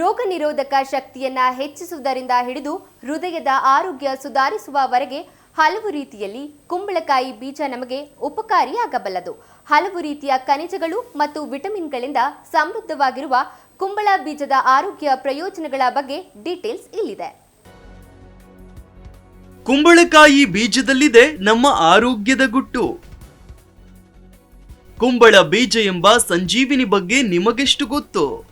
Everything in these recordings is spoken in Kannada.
ರೋಗ ನಿರೋಧಕ ಶಕ್ತಿಯನ್ನ ಹೆಚ್ಚಿಸುವುದರಿಂದ ಹಿಡಿದು ಹೃದಯದ ಆರೋಗ್ಯ ಸುಧಾರಿಸುವವರೆಗೆ ಹಲವು ರೀತಿಯಲ್ಲಿ ಕುಂಬಳಕಾಯಿ ಬೀಜ ನಮಗೆ ಉಪಕಾರಿಯಾಗಬಲ್ಲದು. ಹಲವು ರೀತಿಯ ಖನಿಜಗಳು ಮತ್ತು ವಿಟಮಿನ್ಗಳಿಂದ ಸಮೃದ್ಧವಾಗಿರುವ ಕುಂಬಳ ಬೀಜದ ಆರೋಗ್ಯ ಪ್ರಯೋಜನಗಳ ಬಗ್ಗೆ ಡೀಟೇಲ್ಸ್ ಇಲ್ಲಿದೆ. ಕುಂಬಳಕಾಯಿ ಬೀಜದಲ್ಲಿದೆ ನಮ್ಮ ಆರೋಗ್ಯದ ಗುಟ್ಟು. ಕುಂಬಳ ಬೀಜ ಎಂಬ ಸಂಜೀವಿನಿ ಬಗ್ಗೆ ನಿಮಗೆಷ್ಟು ಗೊತ್ತು?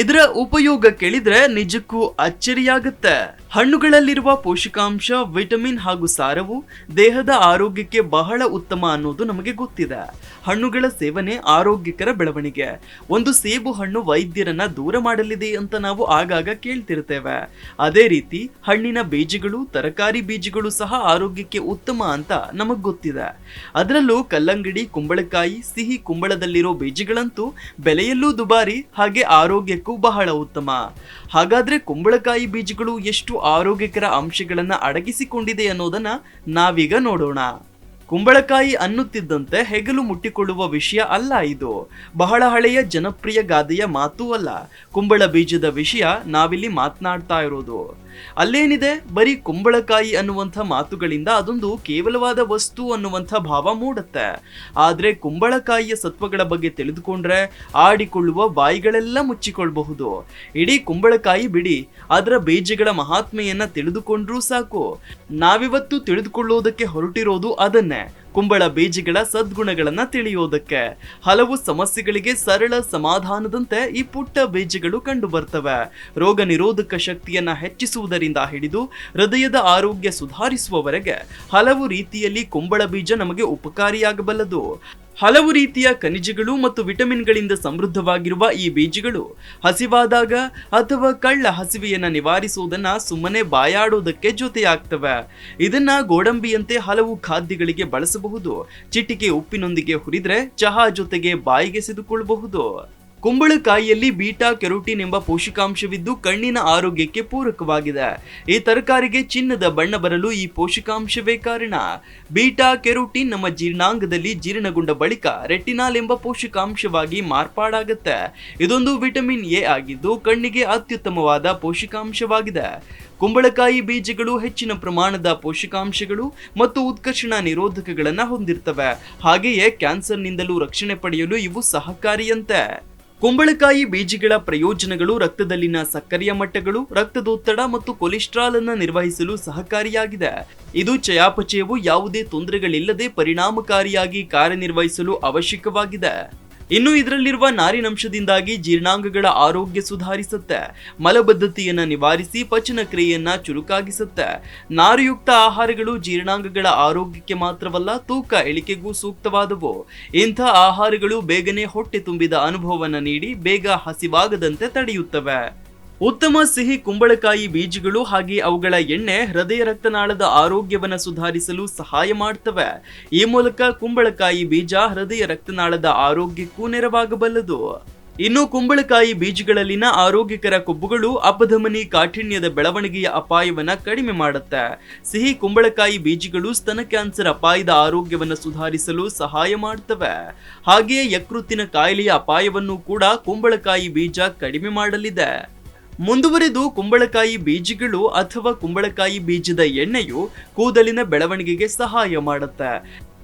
ಇದರ ಉಪಯೋಗ ಕೇಳಿದ್ರೆ ನಿಜಕ್ಕೂ ಅಚ್ಚರಿಯಾಗುತ್ತೆ. ಹಣ್ಣುಗಳಲ್ಲಿರುವ ಪೋಷಕಾಂಶ, ವಿಟಮಿನ್ ಹಾಗೂ ಸಾರವು ದೇಹದ ಆರೋಗ್ಯಕ್ಕೆ ಬಹಳ ಉತ್ತಮ ಅನ್ನೋದು ನಮಗೆ ಗೊತ್ತಿದೆ. ಹಣ್ಣುಗಳ ಸೇವನೆ ಆರೋಗ್ಯಕರ ಬೆಳವಣಿಗೆ. ಒಂದು ಸೇಬು ಹಣ್ಣು ವೈದ್ಯರನ್ನ ದೂರ ಮಾಡಲಿದೆ ಅಂತ ನಾವು ಆಗಾಗ ಕೇಳ್ತಿರ್ತೇವೆ. ಅದೇ ರೀತಿ ಹಣ್ಣಿನ ಬೀಜಗಳು, ತರಕಾರಿ ಬೀಜಗಳು ಸಹ ಆರೋಗ್ಯಕ್ಕೆ ಉತ್ತಮ ಅಂತ ನಮಗ್ ಗೊತ್ತಿದೆ. ಅದರಲ್ಲೂ ಕಲ್ಲಂಗಡಿ, ಕುಂಬಳಕಾಯಿ, ಸಿಹಿ ಕುಂಬಳದಲ್ಲಿರೋ ಬೀಜಗಳಂತೂ ಬೆಲೆಯಲ್ಲೂ ದುಬಾರಿ, ಹಾಗೆ ಆರೋಗ್ಯಕ್ಕೂ ಬಹಳ ಉತ್ತಮ. ಹಾಗಾದ್ರೆ ಕುಂಬಳಕಾಯಿ ಬೀಜಗಳು ಎಷ್ಟು ಆರೋಗ್ಯಕರ ಅಂಶಗಳನ್ನು ಅಡಗಿಸಿಕೊಂಡಿದೆ ಅನ್ನೋದನ್ನ ನಾವೀಗ ನೋಡೋಣ. ಕುಂಬಳಕಾಯಿ ಅನ್ನುತ್ತಿದ್ದಂತೆ ಹೆಗಲು ಮುಟ್ಟಿಕೊಳ್ಳುವ ವಿಷಯ ಅಲ್ಲ ಇದು. ಬಹಳ ಹಳೆಯ ಜನಪ್ರಿಯ ಗಾದೆಯ ಮಾತೂ ಅಲ್ಲ. ಕುಂಬಳ ಬೀಜದ ವಿಷಯ ನಾವಿಲ್ಲಿ ಮಾತನಾಡ್ತಾ ಇರೋದು. ಅಲ್ಲೇನಿದೆ? ಬರೀ ಕುಂಬಳಕಾಯಿ ಅನ್ನುವಂಥ ಮಾತುಗಳಿಂದ ಅದೊಂದು ಕೇವಲವಾದ ವಸ್ತು ಅನ್ನುವಂಥ ಭಾವ ಮೂಡುತ್ತೆ. ಆದರೆ ಕುಂಬಳಕಾಯಿಯ ಸತ್ವಗಳ ಬಗ್ಗೆ ತಿಳಿದುಕೊಂಡ್ರೆ ಆಡಿಕೊಳ್ಳುವ ಬಾಯಿಗಳೆಲ್ಲ ಮುಚ್ಚಿಕೊಳ್ಳಬಹುದು ಇಡೀ ಕುಂಬಳಕಾಯಿ ಬಿಡಿ ಅದರ ಬೀಜಗಳ ಮಹಾತ್ಮೆಯನ್ನ ತಿಳಿದುಕೊಂಡ್ರೂ ಸಾಕು. ನಾವಿವತ್ತು ತಿಳಿದುಕೊಳ್ಳೋದಕ್ಕೆ ಹೊರಟಿರೋದು ಅದನ್ನೇ. ಕುಂಬಳ ಬೀಜಗಳ ಸದ್ಗುಣಗಳನ್ನ ತಿಳಿಯೋದಕ್ಕೆ. ಹಲವು ಸಮಸ್ಯೆಗಳಿಗೆ ಸರಳ ಸಮಾಧಾನದಂತೆ ಈ ಪುಟ್ಟ ಬೀಜಗಳು ಕಂಡು ಬರ್ತವೆ ರೋಗ ನಿರೋಧಕ ಶಕ್ತಿಯನ್ನ ಹೆಚ್ಚಿಸುವುದರಿಂದ ಹಿಡಿದು ಹೃದಯದ ಆರೋಗ್ಯ ಸುಧಾರಿಸುವವರೆಗೆ ಹಲವು ರೀತಿಯಲ್ಲಿ ಕುಂಬಳ ಬೀಜ ನಮಗೆ ಉಪಕಾರಿಯಾಗಬಲ್ಲದು. ಹಲವು ರೀತಿಯ ಖನಿಜಗಳು ಮತ್ತು ವಿಟಮಿನ್ಗಳಿಂದ ಸಮೃದ್ಧವಾಗಿರುವ ಈ ಬೀಜಗಳು ಹಸಿವಾದಾಗ ಅಥವಾ ಕಳ್ಳ ಹಸಿವೆಯನ್ನು ನಿವಾರಿಸುವುದನ್ನ ಸುಮ್ಮನೆ ಬಾಯಾಡೋದಕ್ಕೆ ಜೊತೆಯಾಗ್ತವೆ. ಇದನ್ನ ಗೋಡಂಬಿಯಂತೆ ಹಲವು ಖಾದ್ಯಗಳಿಗೆ ಬಳಸಬಹುದು. ಚಿಟಿಕೆ ಉಪ್ಪಿನೊಂದಿಗೆ ಹುರಿದ್ರೆ ಚಹಾ ಜೊತೆಗೆ ಬಾಯಿಗೆ ಸೆದುಕೊಳ್ಳಬಹುದು ಕುಂಬಳಕಾಯಿಯಲ್ಲಿ ಬೀಟಾ ಕೆರೋಟಿನ್ ಎಂಬ ಪೋಷಕಾಂಶವಿದ್ದು ಕಣ್ಣಿನ ಆರೋಗ್ಯಕ್ಕೆ ಪೂರಕವಾಗಿದೆ. ಈ ತರಕಾರಿಗೆ ಚಿನ್ನದ ಬಣ್ಣ ಬರಲು ಈ ಪೋಷಕಾಂಶವೇ ಕಾರಣ. ಬೀಟಾ ಕೆರೋಟಿನ್ ನಮ್ಮ ಜೀರ್ಣಾಂಗದಲ್ಲಿ ಜೀರ್ಣಗೊಂಡ ಬಳಿಕ ರೆಟಿನಾಲ್ ಎಂಬ ಪೋಷಕಾಂಶವಾಗಿ ಮಾರ್ಪಾಡಾಗುತ್ತೆ. ಇದೊಂದು ವಿಟಮಿನ್ ಎ ಆಗಿದ್ದು ಕಣ್ಣಿಗೆ ಅತ್ಯುತ್ತಮವಾದ ಪೋಷಕಾಂಶವಾಗಿದೆ. ಕುಂಬಳಕಾಯಿ ಬೀಜಗಳು ಹೆಚ್ಚಿನ ಪ್ರಮಾಣದ ಪೋಷಕಾಂಶಗಳು ಮತ್ತು ಉತ್ಕರ್ಷಣ ನಿರೋಧಕಗಳನ್ನು ಹೊಂದಿರ್ತವೆ. ಹಾಗೆಯೇ ಕ್ಯಾನ್ಸರ್ನಿಂದಲೂ ರಕ್ಷಣೆ ಪಡೆಯಲು ಇವು ಸಹಕಾರಿಯಂತೆ. ಕುಂಬಳಕಾಯಿ ಬೀಜಗಳ ಪ್ರಯೋಜನಗಳು, ರಕ್ತದಲ್ಲಿನ ಸಕ್ಕರೆಯ ಮಟ್ಟಗಳು, ರಕ್ತದೊತ್ತಡ ಮತ್ತು ಕೊಲೆಸ್ಟ್ರಾಲ್ ಅನ್ನು ನಿರ್ವಹಿಸಲು ಸಹಕಾರಿಯಾಗಿದೆ. ಇದು ಚಯಾಪಚಯವು ಯಾವುದೇ ತೊಂದರೆಗಳಿಲ್ಲದೆ ಪರಿಣಾಮಕಾರಿಯಾಗಿ ಕಾರ್ಯನಿರ್ವಹಿಸಲು ಅವಶ್ಯಕವಾಗಿದೆ. ಇನ್ನು ಇದರಲ್ಲಿರುವ ನಾರಿನಂಶದಿಂದಾಗಿ ಜೀರ್ಣಾಂಗಗಳ ಆರೋಗ್ಯ ಸುಧಾರಿಸುತ್ತೆ. ಮಲಬದ್ಧತೆಯನ್ನ ನಿವಾರಿಸಿ ಪಚನ ಕ್ರಿಯೆಯನ್ನ ಚುರುಕಾಗಿಸುತ್ತೆ. ನಾರುಯುಕ್ತ ಆಹಾರಗಳು ಜೀರ್ಣಾಂಗಗಳ ಆರೋಗ್ಯಕ್ಕೆ ಮಾತ್ರವಲ್ಲ, ತೂಕ, ಇಳಿಕೆಗೂ ಸೂಕ್ತವಾದವು. ಇಂಥ ಆಹಾರಗಳು ಬೇಗನೆ ಹೊಟ್ಟೆ ತುಂಬಿದ ಅನುಭವವನ್ನು ನೀಡಿ, ಬೇಗ ಹಸಿವಾಗದಂತೆ ತಡೆಯುತ್ತವೆ. ಉತ್ತಮ ಸಿಹಿ ಕುಂಬಳಕಾಯಿ ಬೀಜಗಳು ಹಾಗೆ ಅವುಗಳ ಎಣ್ಣೆ ಹೃದಯ ರಕ್ತನಾಳದ ಆರೋಗ್ಯವನ್ನು ಸುಧಾರಿಸಲು ಸಹಾಯ ಮಾಡ್ತವೆ. ಈ ಮೂಲಕ ಕುಂಬಳಕಾಯಿ ಬೀಜ ಹೃದಯ ರಕ್ತನಾಳದ ಆರೋಗ್ಯಕ್ಕೂ ನೆರವಾಗಬಲ್ಲದು. ಇನ್ನು ಕುಂಬಳಕಾಯಿ ಬೀಜಗಳಲ್ಲಿನ ಆರೋಗ್ಯಕರ ಕೊಬ್ಬುಗಳು ಅಪಧಮನಿ ಕಾಠಿಣ್ಯದ ಬೆಳವಣಿಗೆಯ ಅಪಾಯವನ್ನು ಕಡಿಮೆ ಮಾಡುತ್ತೆ. ಸಿಹಿ ಕುಂಬಳಕಾಯಿ ಬೀಜಗಳು ಸ್ತನ ಕ್ಯಾನ್ಸರ್ ಅಪಾಯದ ಆರೋಗ್ಯವನ್ನು ಸುಧಾರಿಸಲು ಸಹಾಯ ಮಾಡ್ತವೆ. ಹಾಗೆಯೇ ಯಕೃತ್ತಿನ ಕಾಯಿಲೆಯ ಅಪಾಯವನ್ನು ಕೂಡ ಕುಂಬಳಕಾಯಿ ಬೀಜ ಕಡಿಮೆ ಮಾಡಲಿದೆ. ಮುಂದುವರೆದು ಕುಂಬಳಕಾಯಿ ಬೀಜಗಳು ಅಥವಾ ಕುಂಬಳಕಾಯಿ ಬೀಜದ ಎಣ್ಣೆಯು ಕೂದಲಿನ ಬೆಳವಣಿಗೆಗೆ ಸಹಾಯ ಮಾಡುತ್ತೆ.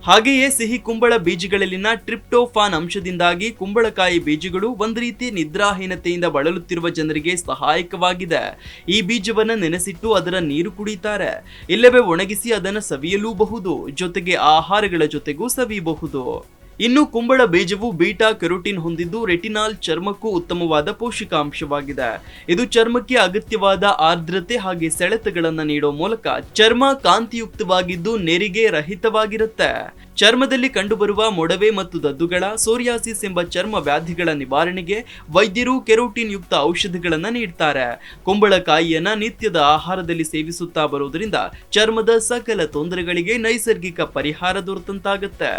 ಹಾಗೆಯೇ ಸಿಹಿ ಕುಂಬಳ ಬೀಜಗಳಲ್ಲಿನ ಟ್ರಿಪ್ಟೋಫಾನ್ ಅಂಶದಿಂದಾಗಿ ಕುಂಬಳಕಾಯಿ ಬೀಜಗಳು ಒಂದು ರೀತಿ ನಿದ್ರಾಹೀನತೆಯಿಂದ ಬಳಲುತ್ತಿರುವ ಜನರಿಗೆ ಸಹಾಯಕವಾಗಿದೆ. ಈ ಬೀಜವನ್ನು ನೆನೆಸಿಟ್ಟು ಅದರ ನೀರು ಕುಡಿತಾರೆ. ಇಲ್ಲವೇ ಒಣಗಿಸಿ ಅದನ್ನು ಸವಿಯಲೂಬಹುದು. ಜೊತೆಗೆ ಆಹಾರಗಳ ಜೊತೆಗೂ ಸವಿಯಬಹುದು. ಇನ್ನು ಕುಂಬಳ ಬೀಜವು ಬೀಟಾ ಕೆರೋಟಿನ್ ಹೊಂದಿದ್ದು ರೆಟಿನಾಲ್ ಚರ್ಮಕ್ಕೂ ಉತ್ತಮವಾದ ಪೋಷಕಾಂಶವಾಗಿದೆ. ಇದು ಚರ್ಮಕ್ಕೆ ಅಗತ್ಯವಾದ ಆರ್ದ್ರತೆ ಹಾಗೆ ಸೆಳೆತಗಳನ್ನು ನೀಡೋ ಮೂಲಕ ಚರ್ಮ ಕಾಂತಿಯುಕ್ತವಾಗಿದ್ದು ನೆರಿಗೆ ರಹಿತವಾಗಿರುತ್ತೆ. ಚರ್ಮದಲ್ಲಿ ಕಂಡುಬರುವ ಮೊಡವೆ ಮತ್ತು ದದ್ದುಗಳ, ಸೋರಿಯಾಸಿಸ್ ಎಂಬ ಚರ್ಮ ವ್ಯಾಧಿಗಳ ನಿವಾರಣೆಗೆ ವೈದ್ಯರು ಕೆರೋಟಿನ್ ಯುಕ್ತ ಔಷಧಿಗಳನ್ನು ನೀಡ್ತಾರೆ. ಕುಂಬಳಕಾಯಿಯನ್ನ ನಿತ್ಯದ ಆಹಾರದಲ್ಲಿ ಸೇವಿಸುತ್ತಾ ಬರುವುದರಿಂದ ಚರ್ಮದ ಸಕಲ ತೊಂದರೆಗಳಿಗೆ ನೈಸರ್ಗಿಕ ಪರಿಹಾರ ದೊರೆತಂತಾಗತ್ತೆ.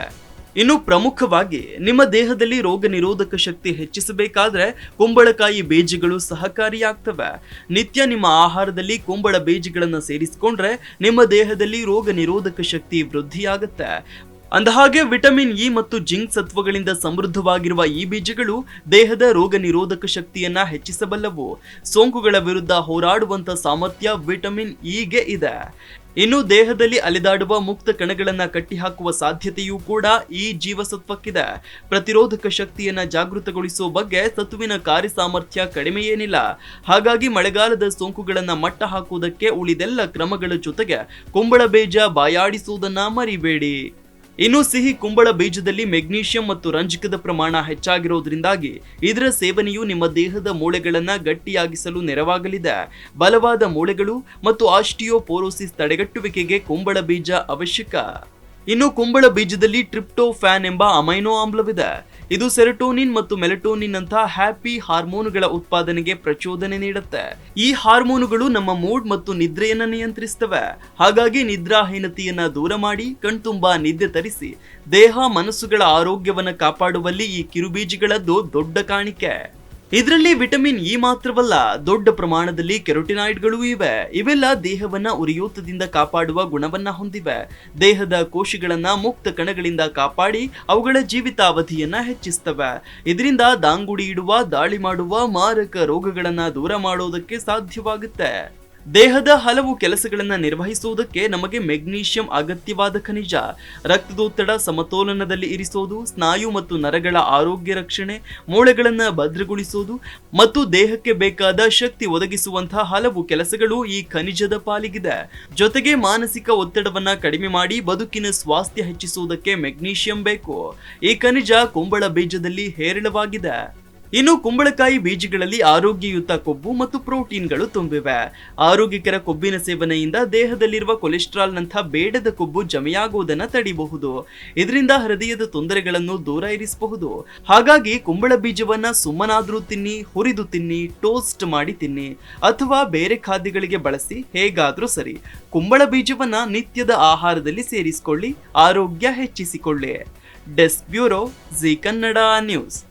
ಇನ್ನು ಪ್ರಮುಖವಾಗಿ ನಿಮ್ಮ ದೇಹದಲ್ಲಿ ರೋಗ ನಿರೋಧಕ ಶಕ್ತಿ ಹೆಚ್ಚಿಸಬೇಕಾದ್ರೆ ಕುಂಬಳಕಾಯಿ ಬೀಜಗಳು ಸಹಕಾರಿಯಾಗ್ತವೆ. ನಿತ್ಯ ನಿಮ್ಮ ಆಹಾರದಲ್ಲಿ ಕುಂಬಳ ಬೀಜಗಳನ್ನು ಸೇರಿಸಿಕೊಂಡ್ರೆ ನಿಮ್ಮ ದೇಹದಲ್ಲಿ ರೋಗ ನಿರೋಧಕ ಶಕ್ತಿ ವೃದ್ಧಿಯಾಗುತ್ತೆ. ಅಂದಹಾಗೆ ವಿಟಮಿನ್ ಇ ಮತ್ತು ಜಿಂಕ್ ಸತ್ವಗಳಿಂದ ಸಮೃದ್ಧವಾಗಿರುವ ಈ ಬೀಜಗಳು ದೇಹದ ರೋಗ ನಿರೋಧಕ ಶಕ್ತಿಯನ್ನ ಹೆಚ್ಚಿಸಬಲ್ಲವು. ಸೋಂಕುಗಳ ವಿರುದ್ಧ ಹೋರಾಡುವಂತ ಸಾಮರ್ಥ್ಯ ವಿಟಮಿನ್ ಇಗೆ ಇದೆ. ಇನ್ನು ದೇಹದಲ್ಲಿ ಅಲೆದಾಡುವ ಮುಕ್ತ ಕಣಗಳನ್ನು ಕಟ್ಟಿಹಾಕುವ ಸಾಧ್ಯತೆಯೂ ಕೂಡ ಈ ಜೀವಸತ್ವಕ್ಕಿದೆ. ಪ್ರತಿರೋಧಕ ಶಕ್ತಿಯನ್ನ ಜಾಗೃತಗೊಳಿಸುವ ಬಗ್ಗೆ ಸತ್ವಿನ ಕಾರ್ಯಸಾಮರ್ಥ್ಯ ಕಡಿಮೆ ಏನಿಲ್ಲ ಹಾಗಾಗಿ ಮಳೆಗಾಲದ ಸೋಂಕುಗಳನ್ನು ಮಟ್ಟ ಹಾಕುವುದಕ್ಕೆ ಉಳಿದೆಲ್ಲ ಕ್ರಮಗಳ ಜೊತೆಗೆ ಕುಂಬಳ ಬೀಜ ಬಾಯಾಡಿಸುವುದನ್ನು ಮರಿಬೇಡಿ. ಇನ್ನು ಸಿಹಿ ಕುಂಬಳ ಬೀಜದಲ್ಲಿ ಮೆಗ್ನೀಷಿಯಂ ಮತ್ತು ರಂಜಕದ ಪ್ರಮಾಣ ಹೆಚ್ಚಾಗಿರೋದ್ರಿಂದಾಗಿ ಇದರ ಸೇವನೆಯು ನಿಮ್ಮ ದೇಹದ ಮೂಳೆಗಳನ್ನು ಗಟ್ಟಿಯಾಗಿಸಲು ನೆರವಾಗಲಿದೆ. ಬಲವಾದ ಮೂಳೆಗಳು ಮತ್ತು ಆಸ್ಟಿಯೋಪೋರೋಸಿಸ್ ತಡೆಗಟ್ಟುವಿಕೆಗೆ ಕುಂಬಳ ಬೀಜ ಅವಶ್ಯಕ. ಇನ್ನು ಕುಂಬಳ ಬೀಜದಲ್ಲಿ ಟ್ರಿಪ್ಟೋಫ್ಯಾನ್ ಎಂಬ ಅಮೈನೋ ಆಮ್ಲವಿದೆ. ಇದು ಸೆರಟೋನಿನ್ ಮತ್ತು ಮೆಲಟೋನಿನ್ ಅಂತ ಹ್ಯಾಪಿ ಹಾರ್ಮೋನುಗಳ ಉತ್ಪಾದನೆಗೆ ಪ್ರಚೋದನೆ ನೀಡುತ್ತೆ. ಈ ಹಾರ್ಮೋನುಗಳು ನಮ್ಮ ಮೂಡ್ ಮತ್ತು ನಿದ್ರೆಯನ್ನ ನಿಯಂತ್ರಿಸ್ತವೆ. ಹಾಗಾಗಿ ನಿದ್ರಾಹೀನತೆಯನ್ನ ದೂರ ಮಾಡಿ, ಕಣ್ತುಂಬಾ ನಿದ್ದೆ ತರಿಸಿ, ದೇಹ, ಮನಸ್ಸುಗಳ ಆರೋಗ್ಯವನ್ನ ಕಾಪಾಡುವಲ್ಲಿ ಈ ಕಿರುಬೀಜಗಳದ್ದು ದೊಡ್ಡ ಕಾಣಿಕೆ. ಇದರಲ್ಲಿ ವಿಟಮಿನ್ ಇ ಮಾತ್ರವಲ್ಲ, ದೊಡ್ಡ ಪ್ರಮಾಣದಲ್ಲಿ ಕೆರೋಟಿನಾಯ್ಡ್ಗಳು ಇವೆ. ಇವೆಲ್ಲ ದೇಹವನ್ನ ಉರಿಯೂತದಿಂದ ಕಾಪಾಡುವ ಗುಣವನ್ನ ಹೊಂದಿವೆ. ದೇಹದ ಕೋಶಗಳನ್ನ ಮುಕ್ತ ಕಣಗಳಿಂದ ಕಾಪಾಡಿ ಅವುಗಳ ಜೀವಿತಾವಧಿಯನ್ನ ಹೆಚ್ಚಿಸ್ತವೆ. ಇದರಿಂದ ದಾಂಗುಡಿ ಇಡುವ, ದಾಳಿ ಮಾಡುವ, ಮಾರಕ ರೋಗಗಳನ್ನ ದೂರ ಮಾಡೋದಕ್ಕೆ ಸಾಧ್ಯವಾಗುತ್ತೆ. ದೇಹದ ಹಲವು ಕೆಲಸಗಳನ್ನು ನಿರ್ವಹಿಸುವುದಕ್ಕೆ ನಮಗೆ ಮೆಗ್ನೀಷಿಯಂ ಅಗತ್ಯವಾದ ಖನಿಜ. ರಕ್ತದೊತ್ತಡ, ಸಮತೋಲನದಲ್ಲಿ ಇರಿಸೋದು, ಸ್ನಾಯು ಮತ್ತು ನರಗಳ ಆರೋಗ್ಯ ರಕ್ಷಣೆ, ಮೂಳೆಗಳನ್ನು ಭದ್ರಗೊಳಿಸೋದು ಮತ್ತು ದೇಹಕ್ಕೆ ಬೇಕಾದ ಶಕ್ತಿ ಒದಗಿಸುವಂತಹ ಹಲವು ಕೆಲಸಗಳು ಈ ಖನಿಜದ ಪಾಲಿಗಿದೆ. ಜೊತೆಗೆ ಮಾನಸಿಕ ಒತ್ತಡವನ್ನ ಕಡಿಮೆ ಮಾಡಿ ಬದುಕಿನ ಸ್ವಾಸ್ಥ್ಯ ಹೆಚ್ಚಿಸುವುದಕ್ಕೆ ಮೆಗ್ನೀಷಿಯಂ ಬೇಕು. ಈ ಖನಿಜ ಕುಂಬಳ ಬೀಜದಲ್ಲಿ ಹೇರಳವಾಗಿದೆ. ಇನ್ನು ಕುಂಬಳಕಾಯಿ ಬೀಜಗಳಲ್ಲಿ ಆರೋಗ್ಯಯುತ ಕೊಬ್ಬು ಮತ್ತು ಪ್ರೋಟೀನ್ಗಳು ತುಂಬಿವೆ. ಆರೋಗ್ಯಕರ ಕೊಬ್ಬಿನ ಸೇವನೆಯಿಂದ ದೇಹದಲ್ಲಿರುವ ಕೊಲೆಸ್ಟ್ರಾಲ್ನಂಥ ಬೇಡದ ಕೊಬ್ಬು ಜಮೆಯಾಗುವುದನ್ನು ತಡೆಯಬಹುದು. ಇದರಿಂದ ಹೃದಯದ ತೊಂದರೆಗಳನ್ನು ದೂರ ಇರಿಸಬಹುದು. ಹಾಗಾಗಿ ಕುಂಬಳ ಬೀಜವನ್ನ ಸುಮ್ಮನಾದ್ರೂ ತಿನ್ನಿ, ಹುರಿದು ತಿನ್ನಿ, ಟೋಸ್ಟ್ ಮಾಡಿ ತಿನ್ನಿ ಅಥವಾ ಬೇರೆ ಖಾದ್ಯಗಳಿಗೆ ಬಳಸಿ ಹೇಗಾದರೂ ಸರಿ. ಕುಂಬಳ ಬೀಜವನ್ನ ನಿತ್ಯದ ಆಹಾರದಲ್ಲಿ ಸೇರಿಸಿಕೊಳ್ಳಿ, ಆರೋಗ್ಯ ಹೆಚ್ಚಿಸಿಕೊಳ್ಳಿ. Desk bureau Zee Kannada news.